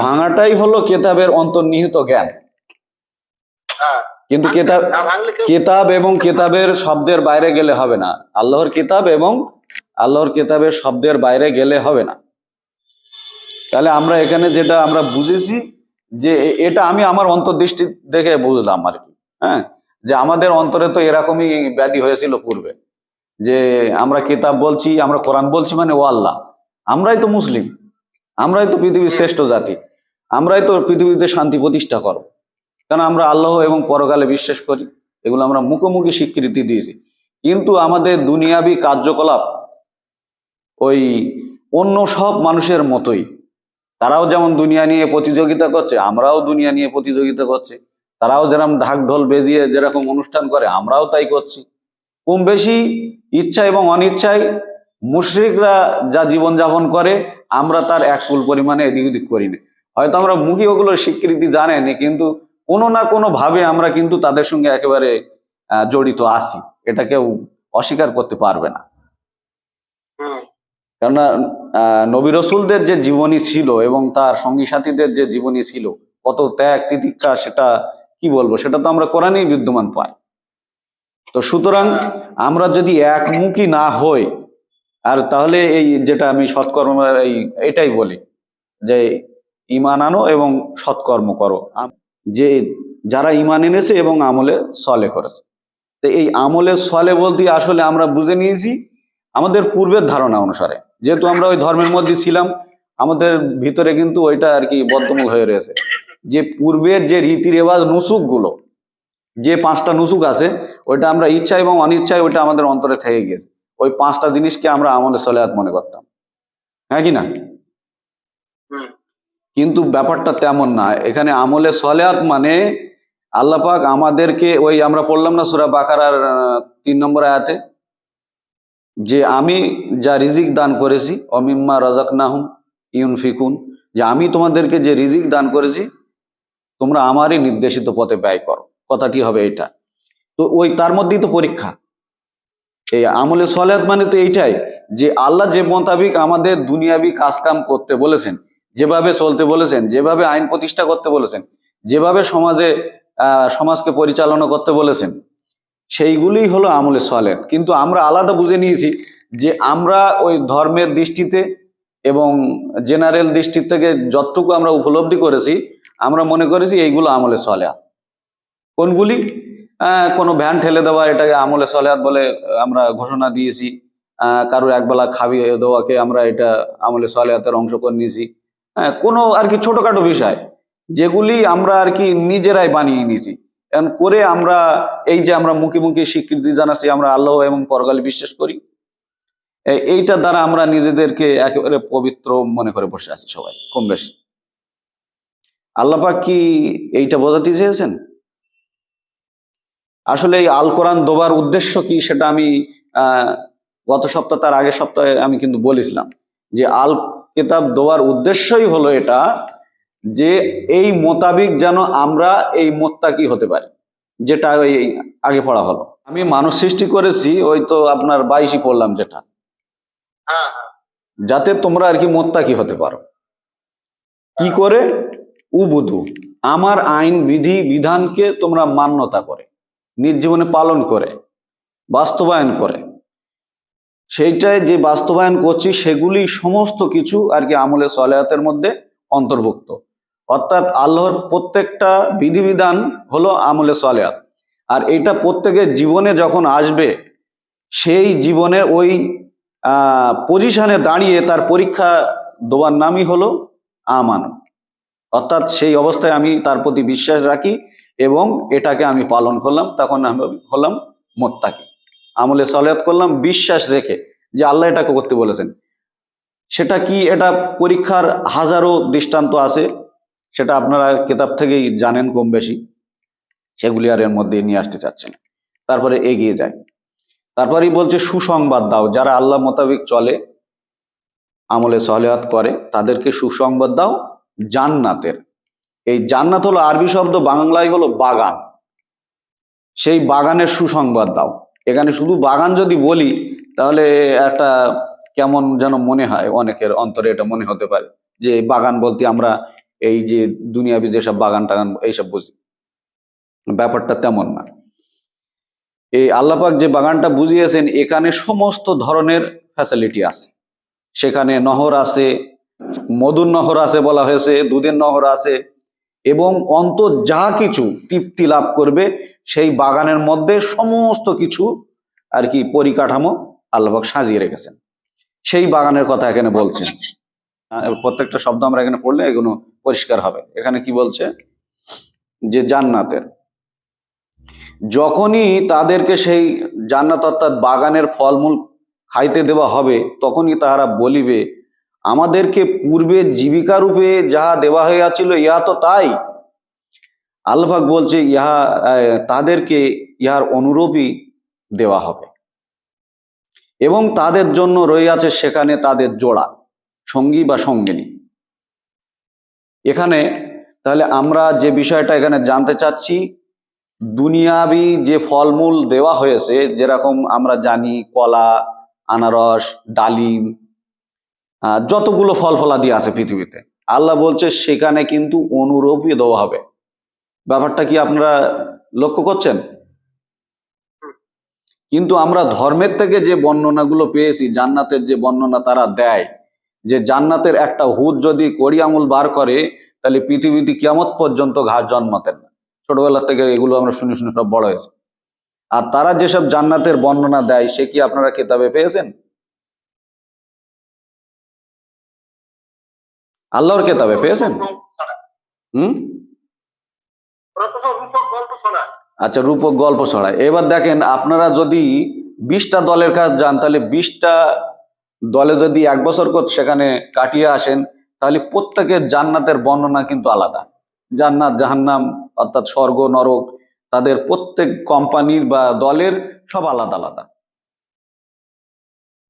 ভাঙাটাই হলো কেতাবের অন্তর্নিহিত জ্ঞান। কিন্তু কেতাব কেতাব এবং কেতাবের শব্দের বাইরে গেলে হবে না। আল্লাহর কিতাব এবং আল্লাহর কিতাবের শব্দের বাইরে গেলে হবে না। তাহলে আমরা এখানে যেটা আমরা বুঝেছি, যে এটা আমি আমার অন্তর্দৃষ্টি দেখে বুঝলাম আর কি হ্যাঁ? যে আমাদের অন্তরে তো এরকমই ব্যাধি হয়েছিল পূর্বে। যে আমরা কিতাব বলছি, আমরা কোরআন বলছি মানে ও আল্লাহ। আমরাই তো মুসলিম, আমরাই তো পৃথিবীর শ্রেষ্ঠ জাতি, আমরাই তো পৃথিবীতে শান্তি প্রতিষ্ঠা করো। কারণ আমরা আল্লাহ এবং পরকালে বিশ্বাস করি? এগুলো আমরা মুখোমুখি স্বীকৃতি দিয়েছি। কিন্তু আমাদের দুনিয়াবি কার্যকলাপ ওই অন্য সব মানুষের মতোই। তারাও যেমন দুনিয়া নিয়ে প্রতিযোগিতা করছে, আমরাও দুনিয়া নিয়ে প্রতিযোগিতা করছে। তারাও যেরকম ঢাক ঢোল বেজিয়ে যেরকম অনুষ্ঠান করে, আমরাও তাই করছি। কম বেশি ইচ্ছা এবং অনিচ্ছায় মুশরিকরা যা জীবনযাপন করে আমরা তার একচুল পরিমাণে এদিক ওদিক করি না। হয়তো আমরা মুখী ওগুলোর স্বীকৃতি জানেনি কিন্তু কোনো না কোনো ভাবে আমরা কিন্তু তাদের সঙ্গে একেবারে জড়িত আছি। এটা কেউ অস্বীকার করতে পারবে না। কেননা নবী রসুলদের যে জীবনী ছিল এবং তার সঙ্গী সাথীদের যে জীবনী ছিল কত ত্যাগ তিতিক্ষা সেটা কি বলব? সেটা তো আমরা কোরআনেই বিদ্যমান পাই। তো সুতরাং আমরা যদি একমুখী না হই, আর তাহলে এই যেটা আমি সৎকর্ম, এই এটাই বলি যে ইমান আনো এবং সৎকর্ম করো। যে যারা ইমান এনেছে এবং আমলে সলে করেছে। তো এই আমলে সলে বলতে আসলে আমরা বুঝে নিয়েছি আমাদের পূর্বের ধারণা অনুসারে। যেহেতু আমরা ওই ধর্মের মধ্যে ছিলাম, আমাদের ভিতরে কিন্তু ওইটা আর কি বদ্ধমূল হয়ে রয়েছে। যে পূর্বের যে রীতি রেওয়াজ নুসুকগুলো যে পাঁচটা নুসুক আছে ওইটা আমরা ইচ্ছা এবং অনিচ্ছায় ওইটা আমাদের অন্তরে থেকে গিয়েছে। ওই পাঁচটা জিনিসকে আমরা আমলে সলেহাত মনে করতাম। হ্যাঁ কি না? কিন্তু ব্যাপারটা তেমন না। এখানে আমলে সলেহাত মানে আল্লাপাক আমাদেরকে ওই আমরা পড়লাম না সুরা বাকারার তিন নম্বর আয়াতে? যে আমি যা রিজিক দান করেছি অমিম্মা রাজাক নাহুম ইউন ফিকুন যে আমি তোমাদেরকে যে রিজিক দান করেছি তোমরা আমারই নির্দেশিত পথে ব্যয় করো। কথাটি হবে এটা। তো ওই তার মধ্যেই তো পরীক্ষা। এই আমলে সলেহাত মানে তো এইটাই যে আল্লাহ যে মোতাবিক আমাদের দুনিয়াবি কাজকাম করতে বলেছেন, যেভাবে চলতে বলেছেন, যেভাবে আইন প্রতিষ্ঠা করতে বলেছেন, যেভাবে সমাজে সমাজকে পরিচালনা করতে বলেছেন সেইগুলি হলো আমলে সলেদ কিন্তু আমরা আলাদা বুঝে নিয়েছি যে আমরা ওই ধর্মের দৃষ্টিতে এবং জেনারেল দৃষ্টি থেকে যতটুকু আমরা উপলব্ধি করেছি, আমরা মনে করেছি এইগুলো আমলে সলেহাত কোনগুলি? কোনো ভ্যান ঠেলে দেওয়া, এটাকে আমলে সলেহাত বলে আমরা ঘোষণা দিয়েছি। কারোর একবেলা খাবিয়ে দেওয়াকে আমরা এটা আমলে সলেহাতের অংশ করে নিয়েছি। হ্যাঁ কোনো আর কি ছোটখাটো বিষয়, যেগুলি আমরা আর কি নিজেরাই বানিয়ে নিয়েছি। এখন করে আমরা এই যে আমরা মুখে মুখে স্বীকৃতি জানাচ্ছি, আমরা আল্লাহ এবং পরকালে বিশ্বাস করি, এ- এইটার দ্বারা আমরা নিজেদেরকে একেবারে পবিত্র মনে করে বসে আছি সবাই, কম বেশি। আল্লাপাক কি এইটা বোঝাতে চেয়েছেন? আসলে এই আল কোরআন দোবার উদ্দেশ্য কি সেটা আমি আহ, গত সপ্তাহ তার আগের সপ্তাহে আমি কিন্তু বলেছিলাম যে আল কিতাব দোয়ার উদ্দেশ্যই হলো এটা যে এই মোতাবিক যেন আমরা এই মোত্তাকি হতে পারি যেটা ওই আগে পড়া হলো। আমি মানুষ সৃষ্টি করেছি ওই তো আপনার বাইশই পড়লাম যেটা। হ্যাঁ হ্যাঁ। যাতে তোমরা আর কি মোত্তাকি হতে পারো। কি করে? উবুধু আমার আইন বিধি বিধানকে তোমরা মান্যতা করে। নিজ জীবনে পালন করে, বাস্তবায়ন করে। সেইটাই যে বাস্তবায়ন করছি, সেগুলি সমস্ত কিছু আর কি আমলে সলেহাতের মধ্যে অন্তর্ভুক্ত। অর্থাৎ আল্লাহর প্রত্যেকটা বিধিবিধান হলো আমলে সলেহাত। আর এটা প্রত্যেকের জীবনে যখন আসবে, সেই জীবনে ওই পজিশনে দাঁড়িয়ে তার পরীক্ষা দেওয়ার নামই হলো আমান অর্থাৎ সেই অবস্থায় আমি তার প্রতি বিশ্বাস রাখি এবং এটাকে আমি পালন করলাম, তখন আমি হলাম মোত্তাকি। আমলে সলেহাত করলাম, বিশ্বাস রেখে যে আল্লাহ এটা করতে বলেছেন। সেটা কি এটা পরীক্ষার হাজারো দৃষ্টান্ত আছে, সেটা আপনারা কেতাব থেকেই জানেন কম বেশি। সেগুলি আর এর মধ্যে নিয়ে আসতে চাচ্ছেন। তারপরে এগিয়ে যায় তারপরেই বলছে, সুসংবাদ দাও। যারা আল্লাহ মোতাবিক চলে, আমলে সলেহাত করে, তাদেরকে সুসংবাদ দাও জান্নাতের। এই জান্নাত হলো আরবি শব্দ, বাংলায় হলো বাগান। সেই বাগানের সুসংবাদ দাও। এখানে শুধু বাগান যদি বলি, তাহলে একটা কেমন যেন মনে হয়, অনেকের অন্তরে এটা মনে হতে পারে, যে বাগান বলতে আমরা এই যে দুনিয়াবি যেসব বাগান টাগান, এইসব বুঝি। ব্যাপারটা তেমন না। এই আল্লাপাক যে বাগানটা বুঝিয়েছেন, এখানে সমস্ত ধরনের ফ্যাসিলিটি আছে। সেখানে নহর আছে, মধুর নহর আছে বলা হয়েছে, দুধের নহর আছে এবং অন্তর যা কিছু তৃপ্তি লাভ করবে সেই বাগানের মধ্যে সমস্ত কিছু আর কি পরিকাঠামো আল্লাহবাক সাজিয়ে রেখেছেন। সেই বাগানের কথা এখানে বলছেন। আহ, প্রত্যেকটা শব্দ আমরা এখানে পড়লে এগুলো পরিষ্কার হবে। এখানে কি বলছে? যে জান্নাতের। যখনই তাদেরকে সেই জান্নাত অর্থাৎ বাগানের ফলমূল খাইতে দেওয়া হবে তখনই তাহারা বলিবে আমাদেরকে পূর্বে জীবিকা রূপে যাহা দেওয়া হইয়াছিল, ইহা তো তাই। আল্লাহাক বলছে, ইহা তাদেরকে ইহার অনুরূপই দেওয়া হবে। এবং তাদের জন্য রইয়াছে সেখানে তাদের জোড়া, সঙ্গী বা সঙ্গিনী। এখানে তাহলে আমরা যে বিষয়টা এখানে জানতে চাচ্ছি, দুনিয়াবি যে ফলমূল দেওয়া হয়েছে, যেরকম আমরা জানি কলা, আনারস, ডালিম যতগুলো ফল ফলাদি আছে পৃথিবীতে। আল্লাহ বলছে, সেখানে কিন্তু অনুরূপই দেওয়া হবে। ব্যাপারটা কি আপনারা লক্ষ্য করছেন? কিন্তু আমরা ধর্মের থেকে যে বর্ণনাগুলো পেয়েছি, জান্নাতের যে বর্ণনা তারা দেয়, যে জান্নাতের একটা হুদ যদি কড়ি আঙুল বার করে, তাহলে পৃথিবীতে কিয়ামত পর্যন্ত ঘাস জন্মাতেন না। ছোটবেলা থেকে এগুলো আমরা শুনে শুনে সব বড় হয়েছে। আর তারা যেসব জান্নাতের বর্ণনা দেয়, সে কি আপনারা কিতাবে পেয়েছেন? আল্লাহর কেতাবে পেয়েছেন? হুম? আচ্ছা রূপক গল্প ছড়ায়। এবার দেখেন, আপনারা যদি বিশটা দলের কাজ যান, তাহলে বিশটা দলে যদি এক বছর সেখানে কাটিয়ে আসেন, তাহলে প্রত্যেকের জান্নাতের বর্ণনা কিন্তু আলাদা। জান্নাত, জাহান্নাম, অর্থাৎ স্বর্গ, নরক, তাদের প্রত্যেক কোম্পানির বা দলের সব আলাদা আলাদা।